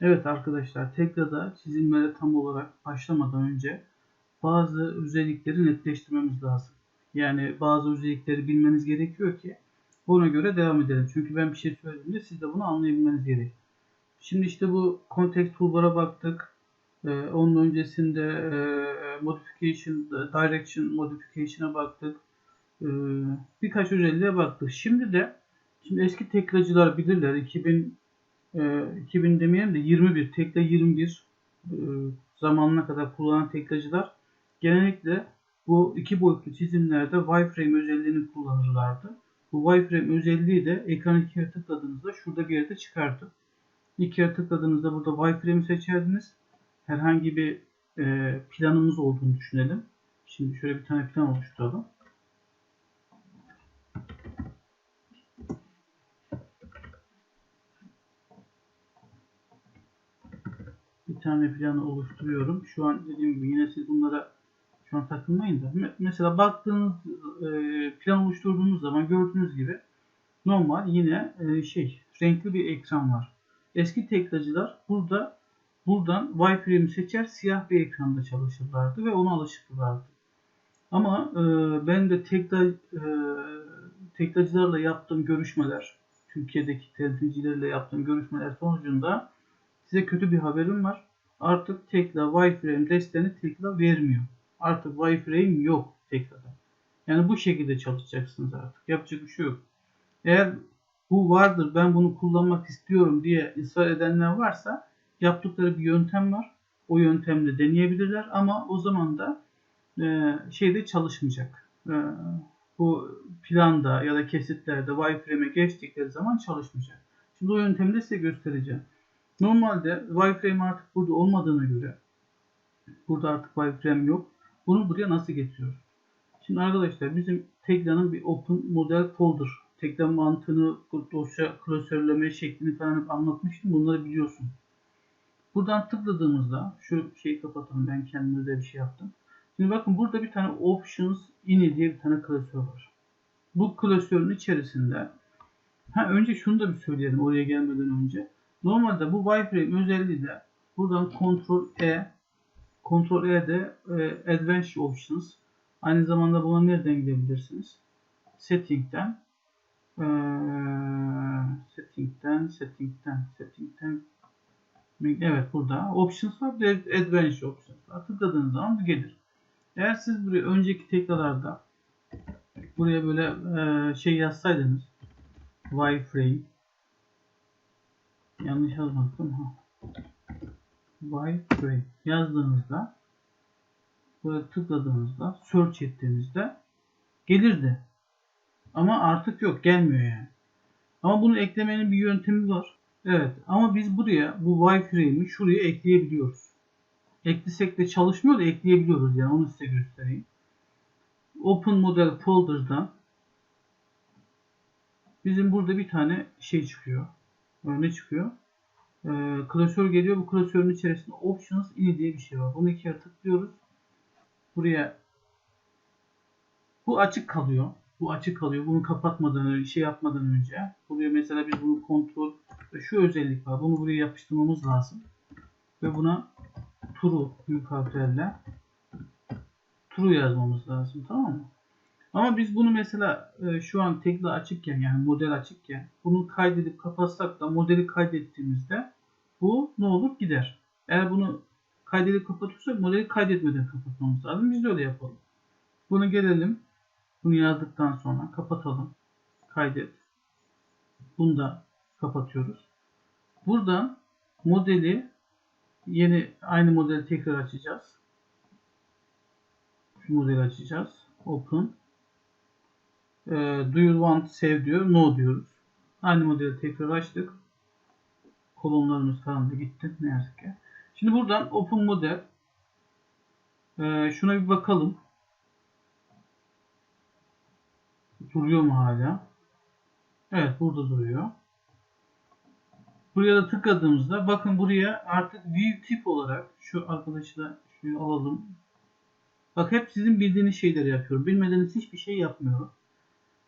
Evet arkadaşlar Tekra'da çizilmelere tam olarak başlamadan önce bazı özellikleri netleştirmemiz lazım. Yani bazı özellikleri bilmeniz gerekiyor ki ona göre devam edelim. Çünkü ben bir şey söylediğimde siz de bunu anlayabilmeniz gerek. Şimdi işte bu context toolbar'a baktık. Ee, onun öncesinde e, modification, direction modification'a baktık. Ee, birkaç özelliğe baktık. Şimdi de şimdi eski tekracılar bilirler 2000 e, 2000 demeyelim de 21 tekle 21 e, zamanına kadar kullanan tekracılar genellikle bu iki boyutlu çizimlerde wireframe özelliğini kullanırlardı. Bu wireframe özelliği de ekran ikiye tıkladığınızda şurada bir yerde çıkardı. İkiye tıkladığınızda burada wireframe'i seçerdiniz. Herhangi bir e, planımız olduğunu düşünelim. Şimdi şöyle bir tane plan oluşturalım. Planı oluşturuyorum. Şu an dediğim gibi yine siz bunlara şu an takılmayın da. Mesela baktığınız e, plan oluşturduğunuz zaman gördüğünüz gibi normal yine e, şey renkli bir ekran var. Eski tekracılar burada buradan wireframe'i seçer siyah bir ekranda çalışırlardı ve ona alışıklardı. Ama e, ben de tekrar e, tekracılarla yaptığım görüşmeler, Türkiye'deki temsilcilerle yaptığım görüşmeler sonucunda size kötü bir haberim var. Artık Tekla wireframe desteğini Tekla vermiyor. Artık wireframe yok Tekla'da. Yani bu şekilde çalışacaksınız artık. Yapacak bir şey yok. Eğer bu vardır ben bunu kullanmak istiyorum diye ısrar edenler varsa yaptıkları bir yöntem var. O yöntemle deneyebilirler ama o zaman da e, şeyde çalışmayacak. E, bu planda ya da kesitlerde wireframe'e geçtikleri zaman çalışmayacak. Şimdi o yöntemi de size göstereceğim. Normalde wireframe artık burada olmadığına göre burada artık wireframe yok. Bunu buraya nasıl getiriyoruz? Şimdi arkadaşlar bizim Tekla'nın bir open model folder. Tekla mantığını, dosya klasörleme şeklini falan anlatmıştım. Bunları biliyorsun. Buradan tıkladığımızda şu şeyi kapatalım. Ben kendime özel bir şey yaptım. Şimdi bakın burada bir tane options ini diye bir tane klasör var. Bu klasörün içerisinde ha önce şunu da bir söyleyelim oraya gelmeden önce. Normalde bu wireframe özelliği de buradan Ctrl E Ctrl E'de e, Advanced Options aynı zamanda buna nereden gidebilirsiniz? Setting'den e, Setting'den Setting'den Setting'den Evet burada Options var bir Advanced Options var. Tıkladığınız zaman bu gelir. Eğer siz buraya önceki tekrarlarda buraya böyle e, şey yazsaydınız wireframe yanlış yazmadım ha wireframe yazdığınızda böyle tıkladığınızda search ettiğinizde gelirdi. Ama artık yok gelmiyor yani. Ama bunu eklemenin bir yöntemi var. Evet ama biz buraya bu wireframe'i şuraya ekleyebiliyoruz. Eklesek de çalışmıyor da ekleyebiliyoruz yani onu size göstereyim. Open Model Folder'dan bizim burada bir tane şey çıkıyor. Ne çıkıyor? Ee, klasör geliyor. Bu klasörün içerisinde Options ini diye bir şey var. Bunu ikiye tıklıyoruz. Buraya bu açık kalıyor. Bu açık kalıyor. Bunu kapatmadan önce, şey yapmadan önce. Buraya mesela biz bunu kontrol şu özellik var. Bunu buraya yapıştırmamız lazım. Ve buna true büyük harflerle true yazmamız lazım. Tamam mı? Ama biz bunu mesela e, şu an tekli açıkken yani model açıkken bunu kaydedip kapatsak da modeli kaydettiğimizde bu ne olur gider. Eğer bunu kaydedip kapatırsak modeli kaydetmeden kapatmamız lazım. Biz de öyle yapalım. Bunu gelelim. Bunu yazdıktan sonra kapatalım. Kaydet. Bunu da kapatıyoruz. Buradan modeli yeni aynı modeli tekrar açacağız. Şu modeli açacağız. Open. E, do you want save diyor. No diyoruz. Aynı modeli tekrar açtık. Kolonlarımız da gitti. Ne yazık ki. Şimdi buradan open model e, şuna bir bakalım. Duruyor mu hala? Evet burada duruyor. Buraya da tıkladığımızda bakın buraya artık view tip olarak şu arkadaşı da şöyle alalım. Bak hep sizin bildiğiniz şeyleri yapıyorum. Bilmediğiniz hiçbir şey yapmıyorum.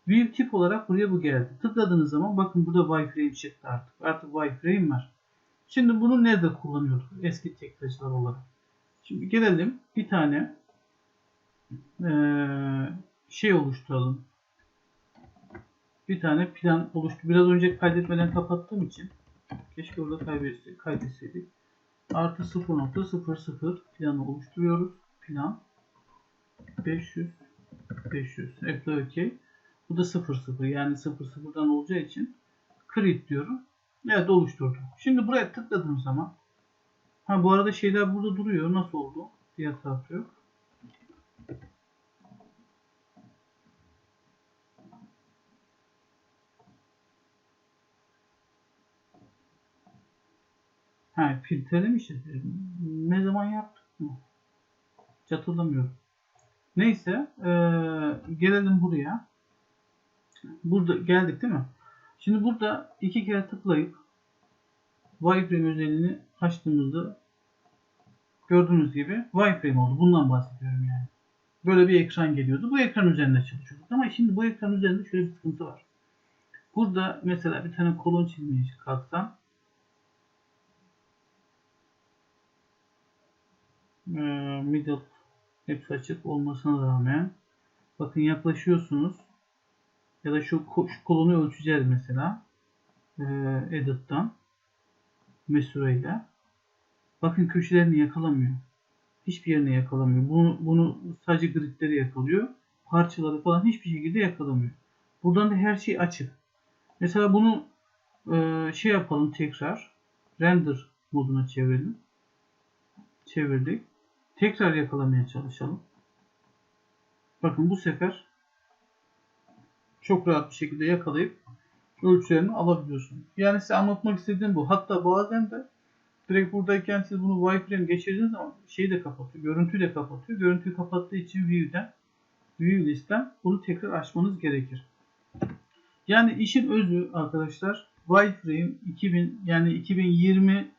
View tip olarak buraya bu geldi. Tıkladığınız zaman bakın burada wireframe çıktı artık. Artık wireframe var. Şimdi bunu nerede kullanıyorduk eski teknolojiler olarak? Şimdi gelelim bir tane eee, şey oluşturalım. Bir tane plan oluştu. Biraz önce kaydetmeden kapattığım için keşke orada kaydetseydik. Artı 0.00 planı oluşturuyoruz. Plan 500 500 Apply OK. Bu da 00 yani 00'dan olacağı için create diyorum. Evet oluşturdum. Şimdi buraya tıkladığım zaman ha bu arada şeyler burada duruyor. Nasıl oldu? Diğer tarafta yok. Ha filtrelemişiz. Ne zaman yaptık mı? Hiç. Neyse eee, gelelim buraya. Burada geldik değil mi? Şimdi burada iki kere tıklayıp wireframe özelliğini açtığımızda gördüğünüz gibi wireframe oldu. Bundan bahsediyorum yani. Böyle bir ekran geliyordu. Bu ekran üzerinde çalışıyorduk. Ama şimdi bu ekran üzerinde şöyle bir sıkıntı var. Burada mesela bir tane kolon çizmeye kalksam middle hepsi açık olmasına rağmen bakın yaklaşıyorsunuz ya da şu, şu kolonu ölçeceğiz mesela. Eee edit'tan mesure ile. Bakın köşelerini yakalamıyor. Hiçbir yerini yakalamıyor. Bunu, bunu sadece gridleri yakalıyor. Parçaları falan hiçbir şekilde yakalamıyor. Buradan da her şey açık. Mesela bunu eee, şey yapalım tekrar. Render moduna çevirelim. Çevirdik. Tekrar yakalamaya çalışalım. Bakın bu sefer çok rahat bir şekilde yakalayıp ölçülerini alabiliyorsunuz. Yani size anlatmak istediğim bu. Hatta bazen de direkt buradayken siz bunu wireframe geçirdiğiniz zaman şeyi de kapatıyor. Görüntüyü de kapatıyor. Görüntüyü kapattığı için view'den view listten bunu tekrar açmanız gerekir. Yani işin özü arkadaşlar wireframe 2000 yani 2020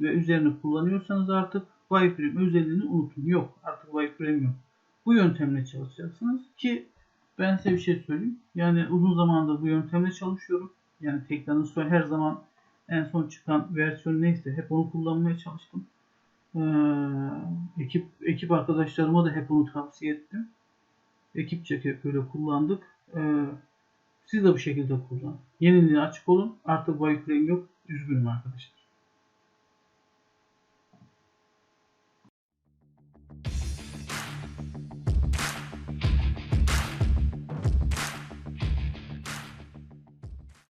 ve üzerine kullanıyorsanız artık wireframe özelliğini unutun. Yok artık wireframe yok. Bu yöntemle çalışacaksınız ki ben size bir şey söyleyeyim. Yani uzun zamandır bu yöntemle çalışıyorum. Yani Tekna'nın her zaman en son çıkan versiyon neyse hep onu kullanmaya çalıştım. Ee, ekip ekip arkadaşlarıma da hep onu tavsiye ettim. Ekipçe hep böyle kullandık. Ee, siz de bu şekilde kullanın. Yeniliğe açık olun. Artık wireframe yok. Üzgünüm arkadaşlar.